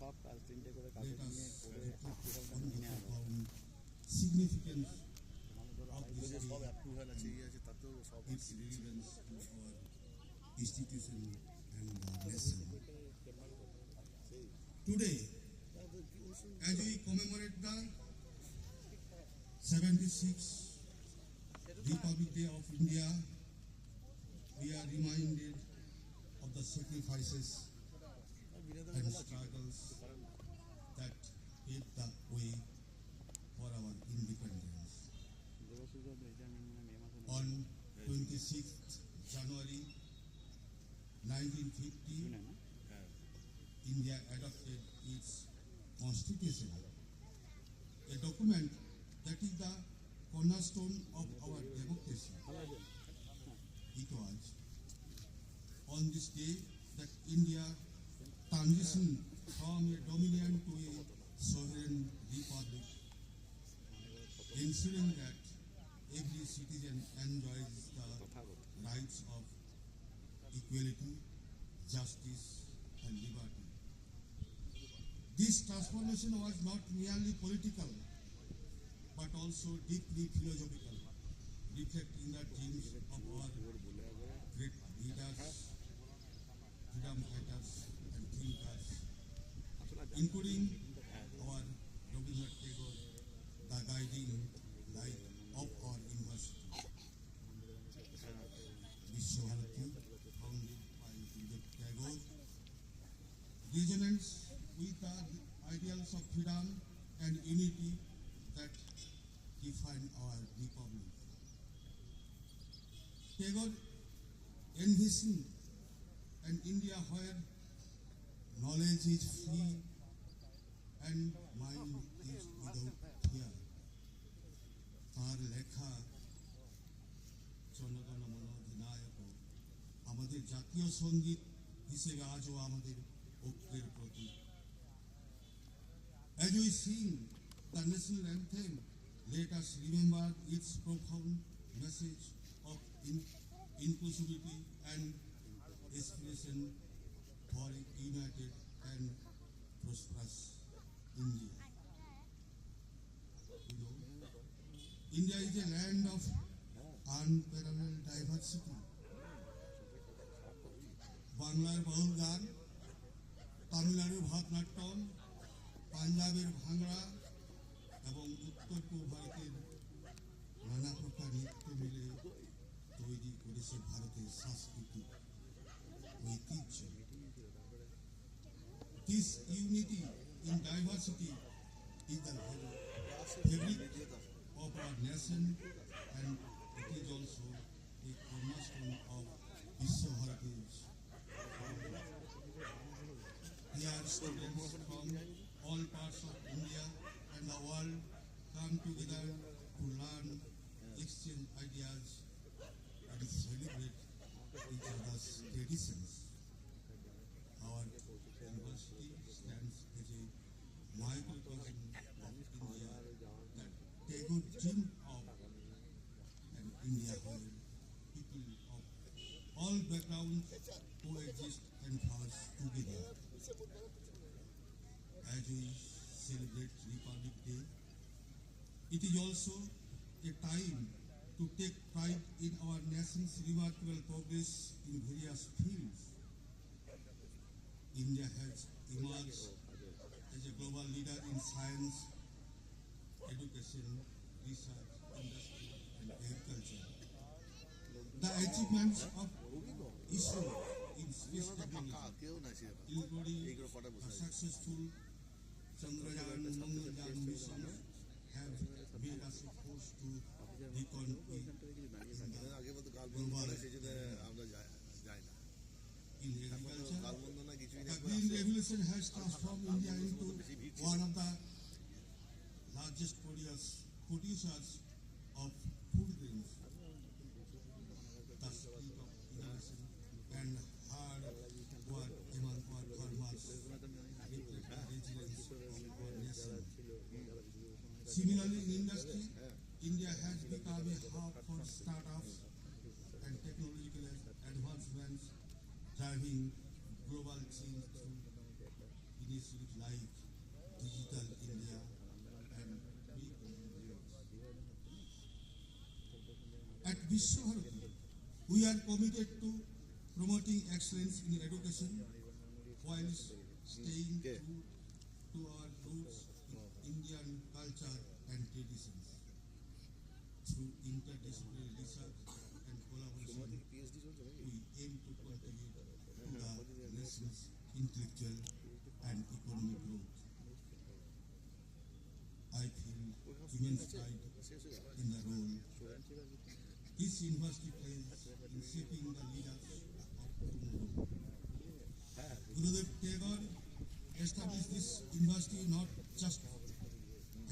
সব কাজ তিনটে করে কাগজ নিয়ে করে কীরকম কিনে আনো সিগনিফিকেন্স সব অ্যাপ্রুভাল আছে ইয়ে আছে তাতেও সব institution today as we commemorate the 76th Republic Day of India, we are reminded of the sacrifices and struggles that paved the way for our independence. On 26th January 1950, জুনে হ্যাঁ India adopted its constitution, a document that is the cornerstone of our democracy. It was on this day that India transitioned from a dominion to a sovereign republic, ensuring that every citizen enjoys the rights of equality, justice, and liberty. This transformation was not merely political, but also deeply philosophical, reflecting the dreams of our great leaders, freedom fighters, including our Rabindranath Tagore, the guiding light of our university. Vishwabharati, founded by Rabindranath Tagore, resonates with the ideals of freedom and unity that define our republic. Tagore envisioned an India where knowledge is free and mind is without fear. তার লেখা জনগণ মনোধিনায়ক আমাদের জাতীয় সংগীত হিসেবে আজও আমাদের ঐক্যের প্রতীক As we sing the national anthem, let us remember its profound message of in- inclusivity and aspiration for a united and prosperous India. You know, India is a land of unparalleled diversity. বাংলার বহুল গান তামিলনাড়ুর ভারতনাট্যম পাঞ্জাবের ভাংড়া এবং উত্তর পূর্ব ভারতের নানা প্রকার নৃত্য মিলে তৈরি করেছে ভারতের সাংস্কৃতিক ঐতিহ্য This unity in diversity is the fabric of our nation and it is also a cornerstone of Vishwabharati's Here students from all parts of India and the world come together to learn, exchange ideas, and celebrate each other's traditions. University stands as a microcosm of India that Tagore dreamed of an India where people of all backgrounds coexist and flourish together. As we celebrate Republic Day, it is also a time to take pride in our nation's remarkable progress in various fields. India has emerged as a global leader in science, education, research, industry, and agriculture. The achievements of ISRO in space technology, including a successful Chandrayaan Mangalyaan mission, have made us a force to reckon with in the global Revolution has transformed India into one of the largest producers, of food grains. And. Similarly, in industry, India has become a hub for startups and technological advancements, driving global change through initiatives like Digital India and At Vishwaharati, we are committed to promoting excellence in education whilst staying true to our roots in Indian culture and traditions. Through interdisciplinary research and collaboration, we aim to contribute to the nation's intellectual and economic growth. I feel immense pride in the role this university plays in shaping the leaders of tomorrow. Gurudev Tagore established this university not just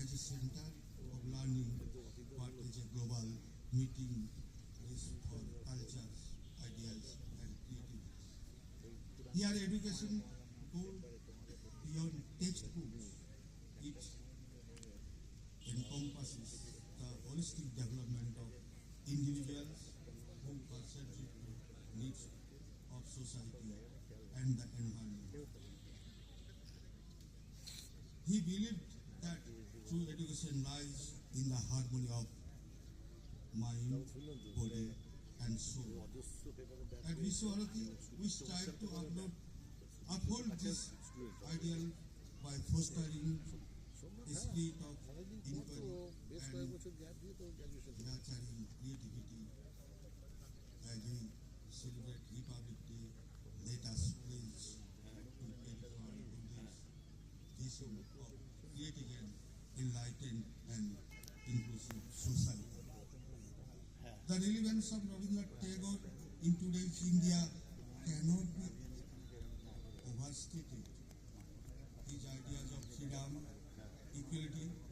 as a center of learning, but as a global meeting place for cultures, ideas, and creativity. Here education told beyond textbooks. It encompasses the holistic development of individuals who subject to needs of society and the environment. He believed that true education lies in the harmony of mind, body, and soul. At we strive to uphold this ideal by fostering the spirit of inquiry and nurturing creativity. As we celebrate Republic Day, let us pledge to carry on this vision of creating an enlightened and inclusive society. The relevance of Rabindranath Tagore in today's India cannot be overstated these ideas of freedom, equality,